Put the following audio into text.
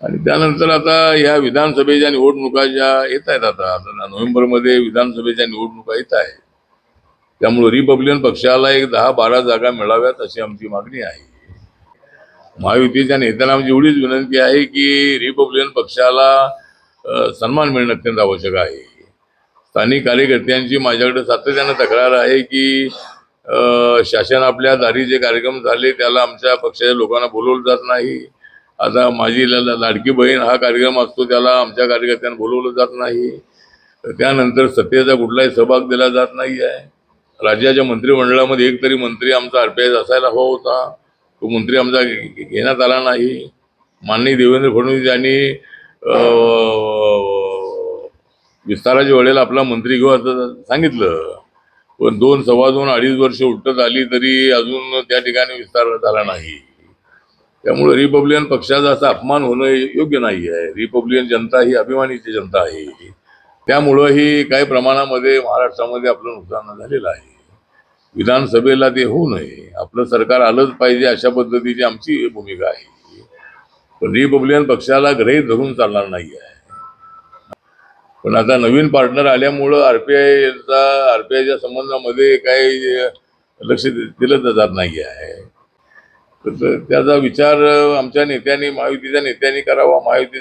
आणि त्यानंतर आता या विधानसभेच्या निवडणुका ज्या येत आहेत आता आता नोव्हेंबरमध्ये विधानसभेच्या निवडणुका येत आहे त्यामुळे रिपब्लिकन पक्षाला एक दहा बारा जागा मिळाव्यात अशी आमची मागणी आहे. महायुतीच्या नेत्यांना आमची एवढीच विनंती आहे की रिपब्लिकन पक्षाला सन्मान मिळणं अत्यंत आवश्यक आहे. स्थानिक कार्यकर्त्यांची माझ्याकडे सातत्यानं तक्रार आहे की शासन आपल्या दारी जे कार्यक्रम झाले त्याला आमच्या पक्षाच्या लोकांना बोलवलं जात नाही. आता माझी लाडकी बहीण हा कार्यक्रम असतो त्याला आमच्या कार्यकर्त्यांना बोलवलं जात नाही. त्यानंतर सत्तेचा कुठलाही सहभाग दिला जात नाही आहे राज्याच्या मंत्रिमंडळामध्ये एक तरी मंत्री आमचा आरपीआय असायला हवा होता. तो मंत्री आमचा घेण्यात आला नाही. माननीय देवेंद्र फडणवीस यांनी विस्ताराच्या वेळेला आपला मंत्री घेऊ असं सांगितलं. पण दोन सव्वा दोन अडीच वर्ष उलटत आली तरी अजून त्या ठिकाणी विस्तार झाला नाही. त्यामुळे रिपब्लिकन पक्षाचा असा अपमान होणं योग्य नाही आहे. रिपब्लिकन जनता ही अभिमानीची जनता आहे त्यामुळं ही काही प्रमाणामध्ये महाराष्ट्रामध्ये आपलं नुकसान झालेलं आहे. विधानसभेला ते होऊ नये. आपलं सरकार आलंच पाहिजे अशा पद्धतीची आमची भूमिका आहे पण रिपब्लिकन पक्षाला ग्रहित धरून चालणार नाही आहे. पण आता नवीन पार्टनर आल्यामुळं आरपीआयचा आरपीआयच्या संबंधामध्ये काही लक्ष दिलं जात नाही आहे. त्याचा विचार आमच्या नेत्यांनी महायुतीच्या नेत्यांनी करावा महायुती